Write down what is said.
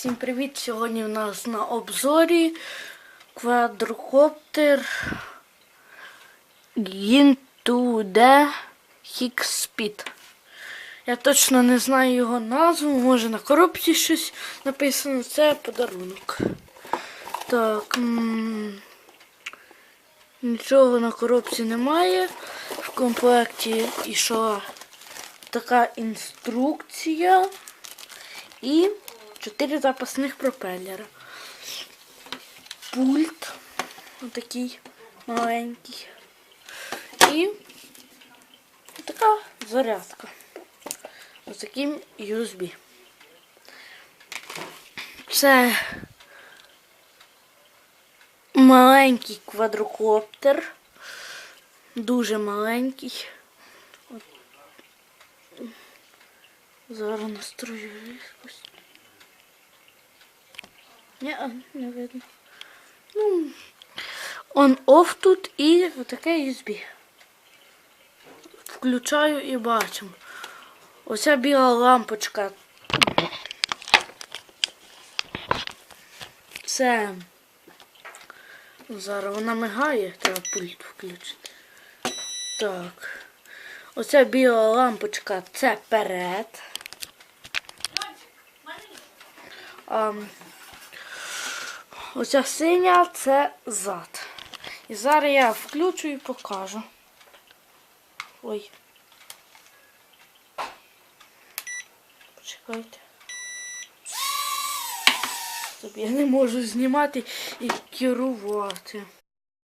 Всім привіт! Сьогодні у нас на обзорі квадрокоптер Gintude Higgspeed. Я точно не знаю його назву, може на коробці щось написано. Це подарунок. Так. Нічого на коробці немає. В комплекті ішла така інструкція і чотири запасних пропелера. Пульт отакий маленький. І така зарядка. Ось таким USB. Це маленький квадрокоптер. Дуже маленький. От. Зараз настрою якось. Ні, не видно. Ну, он off тут і отаке USB. Включаю і бачимо. Оця біла лампочка. Це. Зараз вона мигає, треба пульт включити. Так. Оця біла лампочка це перед. А, оця синя це зад. І зараз я включу і покажу. Ой. Почекайте. Тобі я не можу знімати і керувати.